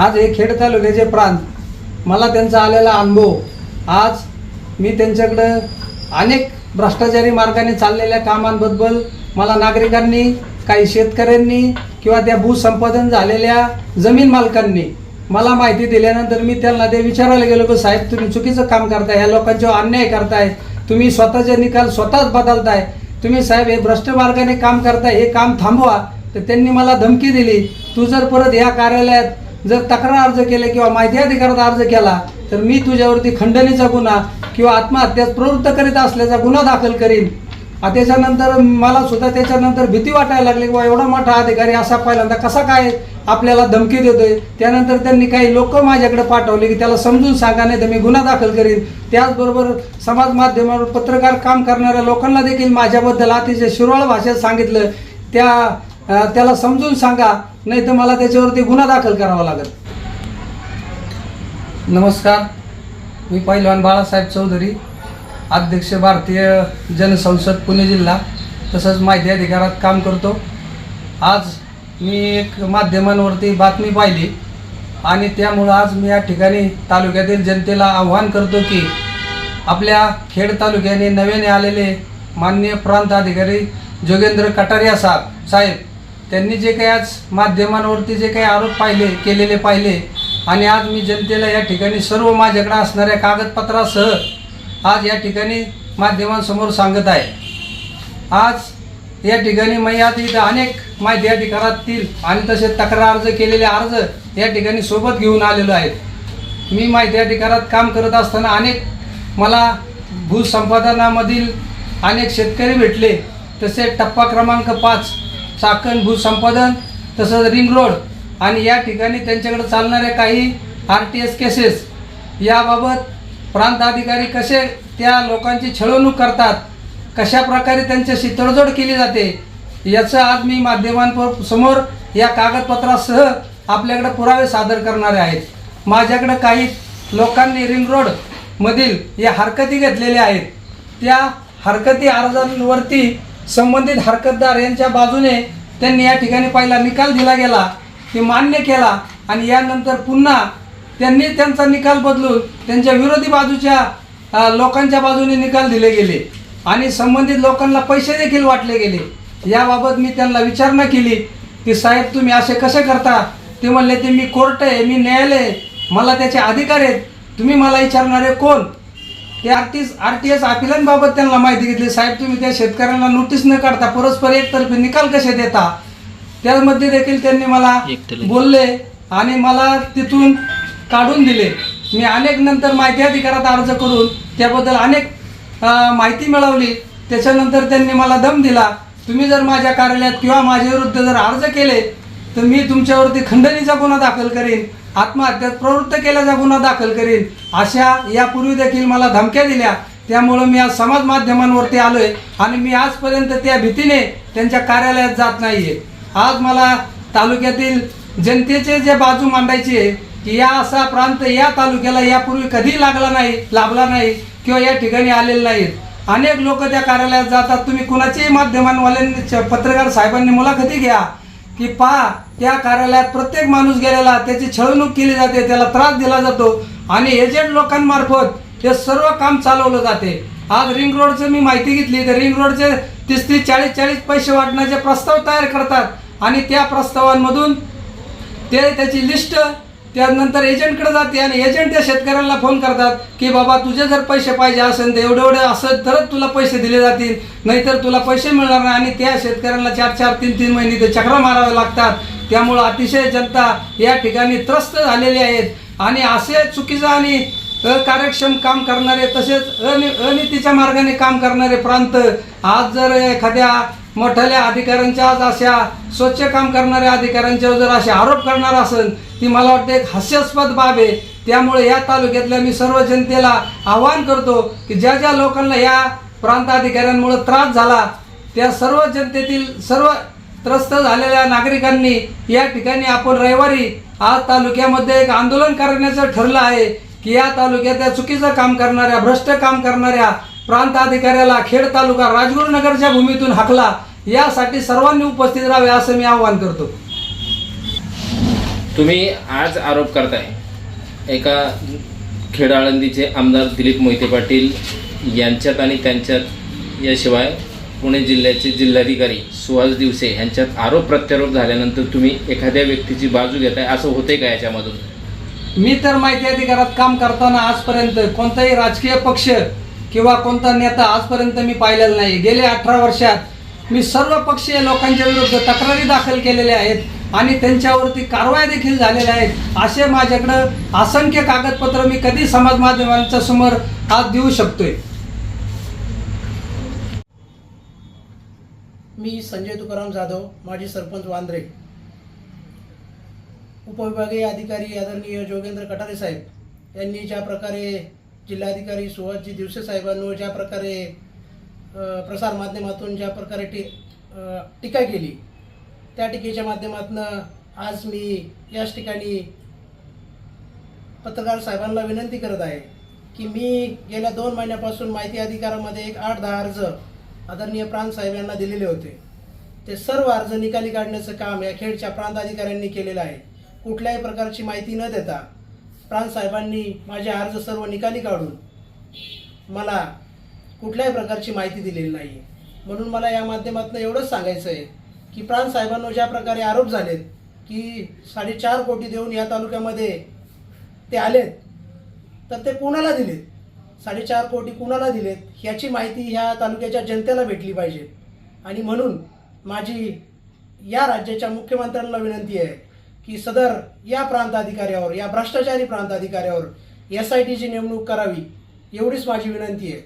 आज हे खेड तालुक्याचे प्रांत. मला त्यांचा आलेला अनुभव. आज मी त्यांच्याकडं अनेक भ्रष्टाचारी मार्गाने चाललेल्या कामांबद्दल मला नागरिकांनी काही शेतकऱ्यांनी किंवा त्या भूसंपादन झालेल्या जमीन मालकांनी मला माहिती दिल्यानंतर मी त्यांना ते विचारायला गेलो की साहेब तुम्ही चुकीचं काम करताय ह्या लोकांच्यावर अन्याय करताय. तुम्ही स्वतःचे निकाल स्वतःच बदलताय. तुम्ही साहेब हे भ्रष्ट मार्गाने काम करताय हे काम थांबवा. तर त्यांनी मला धमकी दिली. तू जर परत ह्या कार्यालयात जर तक्रार अर्ज केले किंवा माहिती अधिकारात अर्ज केला तर मी तुझ्यावरती खंडणीचा गुन्हा किंवा आत्महत्यास प्रवृत्त करीत असल्याचा गुन्हा दाखल करीन. त्याच्यानंतर मला सुद्धा त्याच्यानंतर भीती वाटायला लागली की बा एवढा मोठा अधिकारी असा पहिल्यांदा कसा काय आपल्याला धमकी देतोय? त्यानंतर त्यांनी काही लोक माझ्याकडे पाठवले की त्याला समजून सांगा नाही तर मी गुन्हा दाखल करीन. त्याचबरोबर समाज माध्यमावर पत्रकार काम करणाऱ्या लोकांना देखील माझ्याबद्दल अतिशय शिरोळ भाषेत सांगितलं. त्या त्याला समजून सांगा. नाही तर मला त्याच्यावरती गुन्हा दाखल करावा लागेल. नमस्कार. मी पहिलवान बाळासाहेब चौधरी अध्यक्ष भारतीय जनसंसद पुणे जिल्हा तसंच माहिती अधिकारात काम करतो. आज मी एक माध्यमांवरती बातमी पाहिली आणि त्यामुळं आज मी या ठिकाणी तालुक्यातील जनतेला आव्हान करतो की आपल्या खेड तालुक्याने नव्याने आलेले माननीय प्रांत अधिकारी जोगेंद्र कटारिया साहेब साहेब त्यांनी जे काही आज माध्यमांवरती जे काही आरोप पाहिले केलेले पाहिले आणि आज मी जनतेला या ठिकाणी सर्व माझ्याकडे असणाऱ्या कागदपत्रासह आज या ठिकाणी माध्यमांसमोर सांगत आहे. आज या ठिकाणी मी आज इथं अनेक माहिती अधिकारातील आणि तसे तक्रार अर्ज केलेले अर्ज या ठिकाणी सोबत घेऊन आलेलो आहेत मी माहिती अधिकारात काम करत असताना अनेक मला भूसंपादनामधील अनेक शेतकरी भेटले तसे टप्पा क्रमांक पाच चाकण भूसंपादन तसंच रिंग रोड आणि या ठिकाणी त्यांच्याकडे चालणाऱ्या काही आर टी एस केसेस याबाबत प्रांताधिकारी कसे त्या लोकांची छळवणूक करतात? कशा प्रकारे त्यांच्याशी तडजोड केली जाते? याचं आज मी माध्यमांपर समोर या कागदपत्रासह आपल्याकडे पुरावे सादर करणारे आहेत माझ्याकडे काही लोकांनी रिंग रोडमधील या हरकती घेतलेल्या आहेत. त्या हरकती अर्जांवरती संबंधित हरकतदार यांच्या बाजूने त्यांनी या ठिकाणी पहिला निकाल दिला गेला ते मान्य केला आणि यानंतर पुन्हा त्यांनी त्यांचा निकाल बदलून त्यांच्या विरोधी बाजूच्या लोकांच्या बाजूने निकाल दिले गेले आणि संबंधित लोकांना पैसे देखील वाटले गेले. याबाबत मी त्यांना विचारणा केली की साहेब तुम्ही असे कसे करता? ते म्हणले ते मी कोर्ट आहे मी न्यायालय मला त्याचे अधिकार आहेत तुम्ही मला विचारणारे कोण? ते R T R T S अपिलांबाबत त्यांना माहिती घेतली. साहेब तुम्ही त्या शेतकऱ्यांना नोटीस न काढता परस्पर एकतर्फी निकाल कसे देता? त्यामध्ये देखील त्यांनी मला बोलले आणि मला तिथून काढून दिले. मी अनेक नंतर माहिती अधिकारात अर्ज करून त्याबद्दल अनेक माहिती मिळवली. त्याच्यानंतर त्यांनी मला दम दिला. तुम्ही जर माझ्या कार्यालयात किंवा माझ्या विरुद्ध जर अर्ज केले तर मी तुमच्यावरती खंडणीचा गुन्हा दाखल करीन आत्महत्यात प्रवृत्त केल्याचा गुन्हा दाखल करीन. अशा यापूर्वी देखील मला धमक्या दिल्या. त्यामुळं मी आज समाज माध्यमांवरती आलो आहे आणि मी आजपर्यंत त्या भीतीने त्यांच्या कार्यालयात जात नाहीये. आज मला तालुक्यातील जनतेचे जे बाजू मांडायची आहे की या असा प्रांत या तालुक्याला यापूर्वी कधी लागला नाही लाभला नाही किंवा या ठिकाणी आलेले नाहीत. अनेक लोक त्या कार्यालयात जातात. तुम्ही कुणाच्याही माध्यमांवाल्यांनी पत्रकार साहेबांनी मुलाखती घ्या. की पहा त्या कार्यालयात प्रत्येक माणूस गेलेला त्याची छळवणूक केली जाते त्याला त्रास दिला जातो. आणि एजंट लोकांमार्फत हे सर्व काम चालवलं जाते. आज रिंग रोडचं मी माहिती घेतली तर रिंग रोडचे तीस तीस चाळीस चाळीस पैसे वाटण्याचे प्रस्ताव तयार करतात. आणि त्या प्रस्तावांमधून ते त्याची लिस्ट त्यानंतर एजंटकडे जाते आणि एजंट त्या शेतकऱ्यांना फोन करतात की बाबा तुझे जर पैसे पाहिजे असेल तर एवढे एवढे असं तरच तुला पैसे दिले जातील. नाहीतर तुला पैसे मिळणार नाही. आणि त्या शेतकऱ्यांना चार चार तीन तीन महिने ते चक्र मारावे लागतात. त्यामुळं अतिशय जनता या ठिकाणी त्रस्त झालेली आहेत. आणि असे चुकीचं आणि अकार्यक्षम काम करणारे तसेच अनि अनितीच्या मार्गाने काम करणारे प्रांत आज जर एखाद्या मोठ्याल्या अधिकाऱ्यांच्या आज अशा स्वच्छ काम करणाऱ्या अधिकाऱ्यांच्यावर जर असे आरोप करणार असेल ती मला वाटतं एक हास्यास्पद बाब आहे. त्यामुळे या तालुक्यातल्या मी सर्व जनतेला आवाहन करतो की ज्या ज्या लोकांना या प्रांताधिकाऱ्यांमुळे त्रास झाला त्या सर्व जनतेतील सर्व त्रस्त झालेल्या नागरिकांनी या ठिकाणी आपण रविवारी आज तालुक्यामध्ये एक आंदोलन करण्याचं ठरलं आहे की या तालुक्यात चुकीचं काम करणाऱ्या भ्रष्ट काम करणाऱ्या प्रांत अधिकाऱ्याला खेड तालुका राजगुरुनगरच्या भूमीतून हाकला यासाठी सर्वांनी उपस्थित राहावे असं मी आवाहन करतो. तुम्ही आज आरोप करताय. एका खेड आळंदीचे आमदार दिलीप मोहिते पाटील यांच्यात आणि त्यांच्यात याशिवाय पुणे जिल्ह्याचे जिल्हाधिकारी सुहास दिवसे यांच्यात आरोप प्रत्यारोप झाल्यानंतर तुम्ही एखाद्या व्यक्तीची बाजू घेताय असं होतंय का याच्यामधून? मी तर माहिती अधिकारात काम करताना आजपर्यंत कोणताही राजकीय पक्ष किंवा कोणता नेता आजपर्यंत मी पाहिलेला नाही. गेले अठरा वर्षात मी सर्व पक्षीय लोकांच्या विरुद्ध तक्रारी दाखल केलेल्या आहेत आणि त्यांच्यावरती कारवाया देखील झालेल्या आहेत. असे माझ्याकडं असंख्य कागदपत्र मी कधी समाज माध्यमांच्या समोर आज देऊ शकतोय. मी संजय तुकाराम जाधव माजी सरपंच वांद्रे. उपविभागीय अधिकारी आदरणीय जोगेंद्र कटारे साहेब यांनी ज्या प्रकारे जिल्हाधिकारी सुहासजी दिवसे साहेबांनो ज्या प्रकारे प्रसार प्रसारमाध्यमातून ज्या प्रकारे टी टीका केली त्या टीकेच्या माध्यमातून आज मी याच ठिकाणी पत्रकार साहेबांना विनंती करत आहे की मी गेल्या दोन महिन्यापासून माहिती अधिकारामध्ये एक आठ दहा अर्ज आदरणीय प्रांत साहेब यांना दिलेले होते. ते सर्व अर्ज निकाली काढण्याचं काम या खेडच्या प्रांताधिकाऱ्यांनी केलेलं आहे. कुठल्याही प्रकारची माहिती न देता प्रांत साहेबांनी माझे अर्ज सर्व निकाली काढून मला कुठल्याही प्रकारची माहिती दिलेली नाही. म्हणून मला या माध्यमातून एवढंच सांगायचं आहे की प्रांतसाहेबांवर ज्या प्रकारे आरोप झालेत की साडेचार कोटी देऊन या तालुक्यामध्ये ते आलेत तर ते कोणाला दिलेत? साडेचार कोटी कुणाला दिलेत? ह्याची माहिती ह्या तालुक्याच्या जनतेला भेटली पाहिजे. आणि म्हणून माझी या राज्याच्या मुख्यमंत्र्यांना विनंती आहे की सदर या प्रांत अधिकाऱ्यावर या भ्रष्टाचारी प्रांत अधिकाऱ्यावर एस आय टीची नेमणूक करावी एवढीच माझी विनंती आहे.